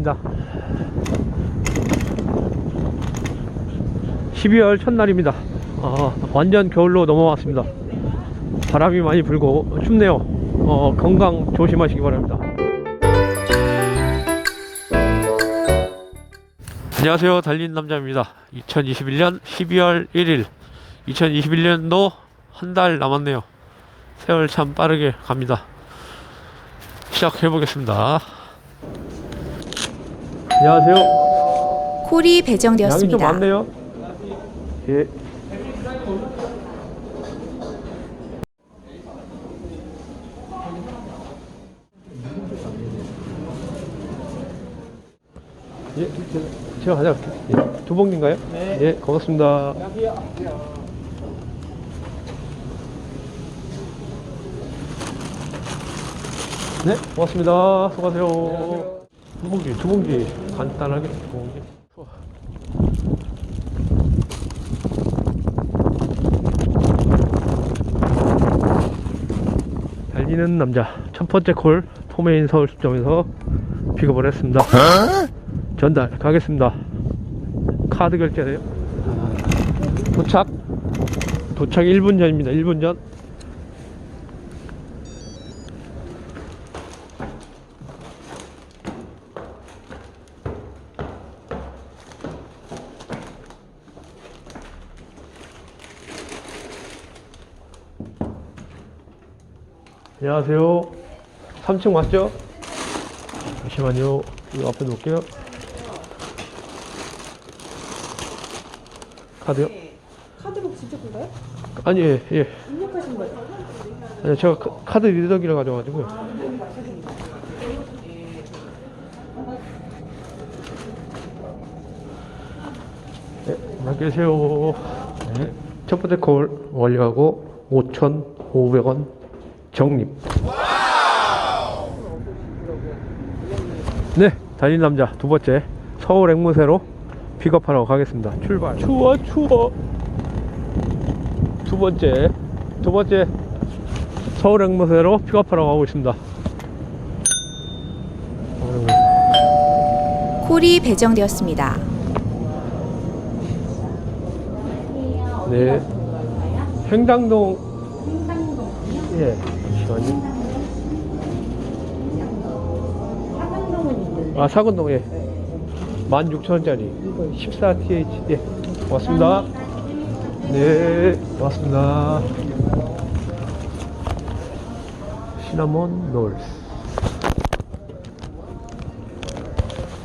날입니다. 12월 첫날입니다. 어, 완전 겨울로 넘어왔습니다. 바람이 많이 불고 춥네요. 어, 건강 조심하시기 바랍니다. 안녕하세요. 달린 남자입니다. 2021년 12월 1일. 2021년도 한 달 남았네요. 세월 참 빠르게 갑니다. 시작해 보겠습니다. 안녕하세요. 콜이 양이 좀 배정되었습니다. 많네요. 예. 예, 저- 제가 가져갈게요. 예, 두 봉인가요? 네. 예, 고맙습니다. 네, 고맙습니다. 수고하세요. 두 봉지, 두 봉지. 간단하게 두 봉지. 달리는 남자 첫 번째 콜 포메인 서울 수점에서 픽업을 했습니다. 전달 가겠습니다. 카드 결제돼요. 도착 도착 1분 전입니다. 1분 전. 안녕하세요. 3층 맞죠? 잠시만요. 이 앞에 놓을게요. 카드요? 카드북 진짜 큰가요? 아니, 예, 예. 입력하신 거예요? 아니, 제가 카- 카드 리더기라 가져가지고요. 네, 안녕히 계세요. 네. 첫 번째 콜 완료하고 5,500원 적립. 네, 달린 남자 두 번째 서울 앵무새로 픽업하러 가겠습니다. 출발. 추워, 추워. 두 번째, 두 번째 서울 앵무새로 픽업하러 가고 있습니다. 콜이 배정되었습니다. 네. 횡당동. 예. 잠시만요. 아, 사근동, 예. 16,000원짜리. 14TH. 예. 고맙습니다. 네. 고맙습니다. 시나몬 롤스.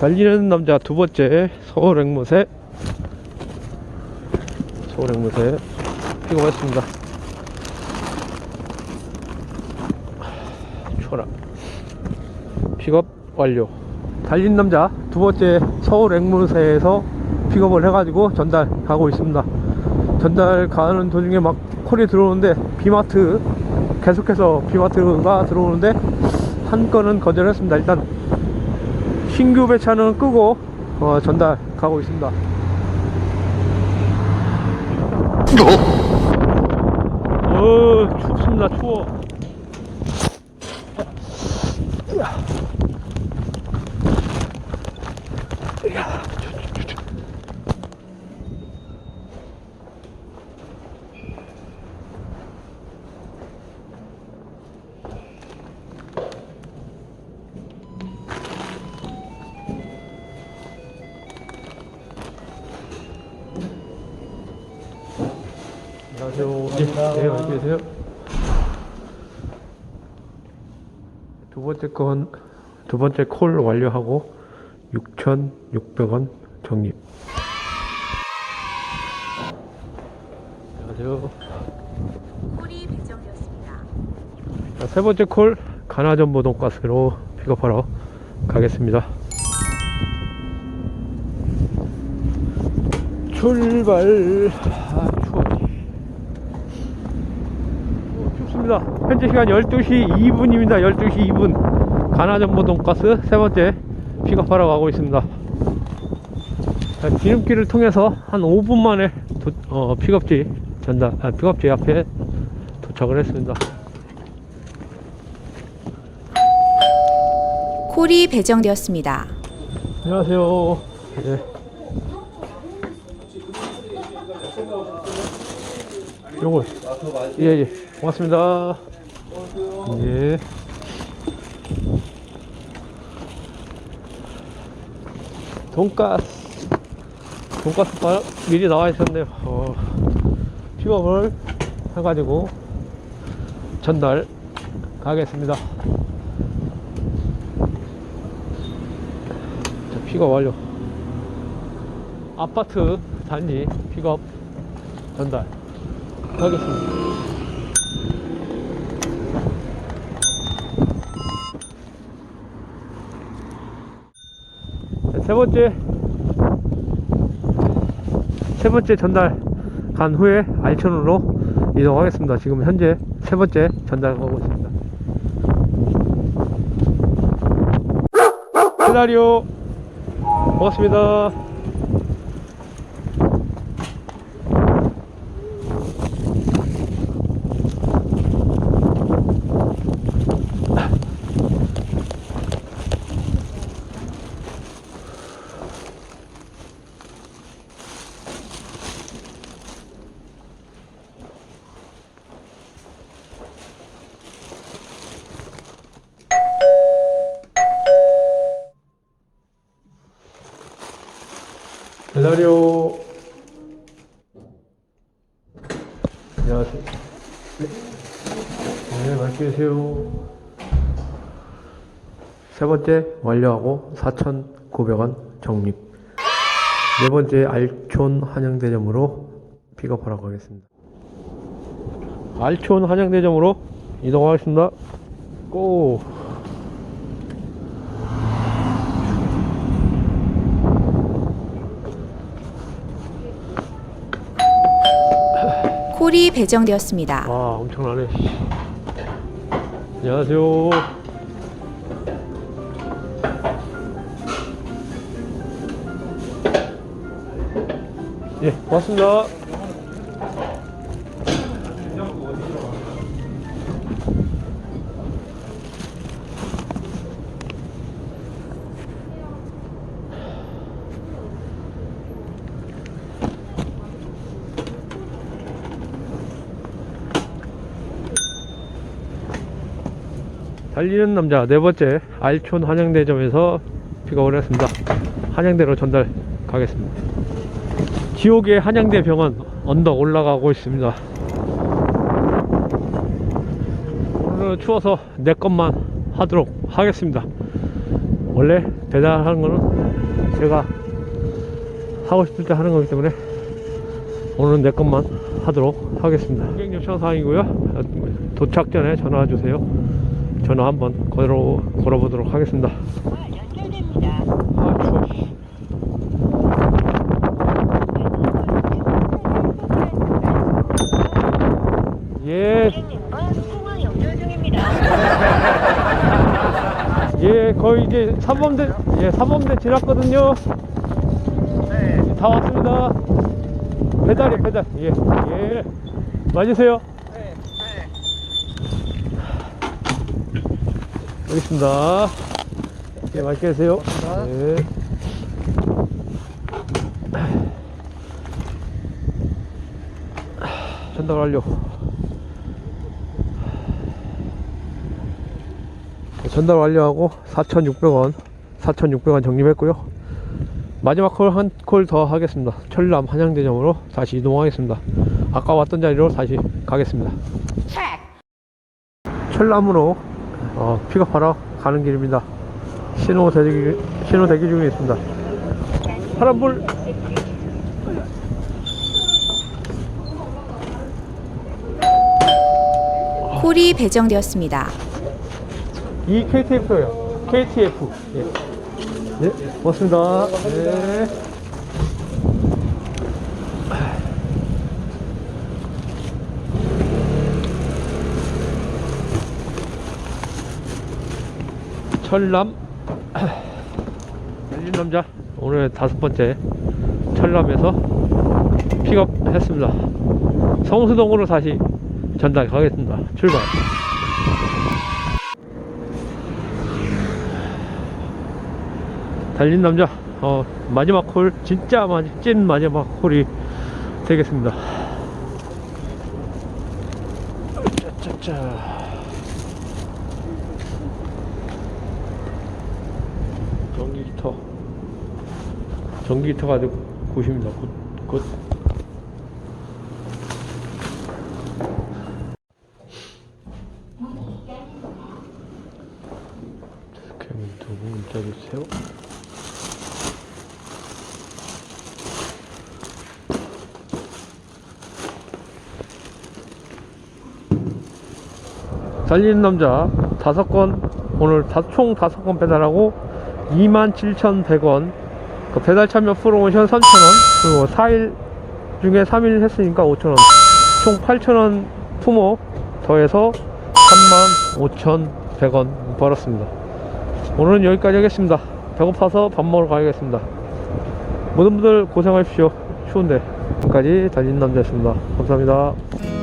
달리는 남자 두 번째 서울 앵무새 서울 앵무새 픽업했습니다. 추워라. 픽업 완료. 달린 남자 두 번째 서울 앵무새에서 픽업을 해가지고 전달 가고 있습니다. 전달 가는 도중에 막 콜이 들어오는데 비마트 계속해서 비마트가 들어오는데 한 건은 거절했습니다. 일단 신규 배차는 끄고 어, 전달 가고 있습니다. 어, 춥습니다. 추워. 안녕하세요. 네, 네, 안녕히 계세요. 두 번째 건, 두 번째 콜 완료하고 6,600원 적립. 안녕하세요. 콜이 배정되었습니다. 자, 세 번째 콜, 가나전보 돈가스로 픽업하러 가겠습니다. 출발. 춥습니다. 현재 시간 12시 2분입니다. 12시 2분. 가나전보 돈가스 세 번째 픽업하러 가고 있습니다. 자, 지름길을 통해서 한 5분 만에 도, 어, 픽업지 전달, 아, 픽업지 앞에 도착을 했습니다. 콜이 배정되었습니다. 안녕하세요. 예. 요거 예, 예. 고맙습니다. 예. 돈가스. 돈가스 바 미리 나와 있었네요. 어, 픽업을 해가지고 전달 가겠습니다. 자, 픽업 완료. 아파트 단지 픽업 전달 하겠습니다. 세 번째 세 번째 전달 간 후에 알천으로 이동하겠습니다. 지금 현재 세 번째 전달 가고 있습니다. 시나리오 고맙습니다. 시나리오 안녕하세요. 네, 네 맛있게 드세요. 세 번째 완료하고 4,900원 적립. 네 번째 알촌 한양대점으로 픽업하러 가겠습니다. 알촌 한양대점으로 이동하겠습니다. 고! 콜이 배정되었습니다. 와 엄청나네. 안녕하세요. 예 고맙습니다 달리는 남자 네 번째 알촌 한양대점에서 픽업을 했습니다. 한양대로 전달 가겠습니다. 지옥의 한양대 병원 언덕 올라가고 있습니다. 오늘은 추워서 내 것만 하도록 하겠습니다. 원래 배달하는 거는 제가 하고 싶을 때 하는 거기 때문에 오늘은 내 것만 하도록 하겠습니다. 고객 요청 사항이고요. 도착 전에 전화 주세요. 전화 한번 걸어 걸어보도록 하겠습니다. 예. 예, 거의 이제 사범대, 예, 사범대 지났거든요. 네. 다 왔습니다. 배달이 배달. 예, 예. 맞으세요? 네, 있습니다. 예, 맛있게 드세요. 네. 전달 완료. 전달 완료하고 4,600원, 4,600원 적립했고요. 마지막 콜 한 콜 더 하겠습니다. 철남 한양대점으로 다시 이동하겠습니다. 아까 왔던 자리로 다시 가겠습니다. 철남으로 어, 픽업하러 가는 길입니다. 신호 대기 신호 대기 중에 있습니다. 파란불 콜이 배정되었습니다. 이 KTF예요. KTF. 예. 네, 고맙습니다. 네. 철남 달린 남자 오늘 다섯 번째 철남에서 픽업했습니다. 성수동으로 다시 전달 가겠습니다. 출발. 달린 남자 어, 마지막 콜 진짜 마, 찐 마지막 콜이 되겠습니다 짜짜짜 전기 기터 전기 기터가 아주 두고 문자 주세요 달리는 남자 다섯 건 오늘 다, 총 다섯 건 배달하고 27,100원. 그 배달 참여 프로모션 3,000원. 그리고 4일 중에 3일 했으니까 5,000원. 총 8,000원 품목 더해서 35,100원 벌었습니다. 오늘은 여기까지 하겠습니다. 배고파서 밥 먹으러 가야겠습니다. 모든 분들 고생하십시오. 추운데. 지금까지 달린 남자였습니다. 감사합니다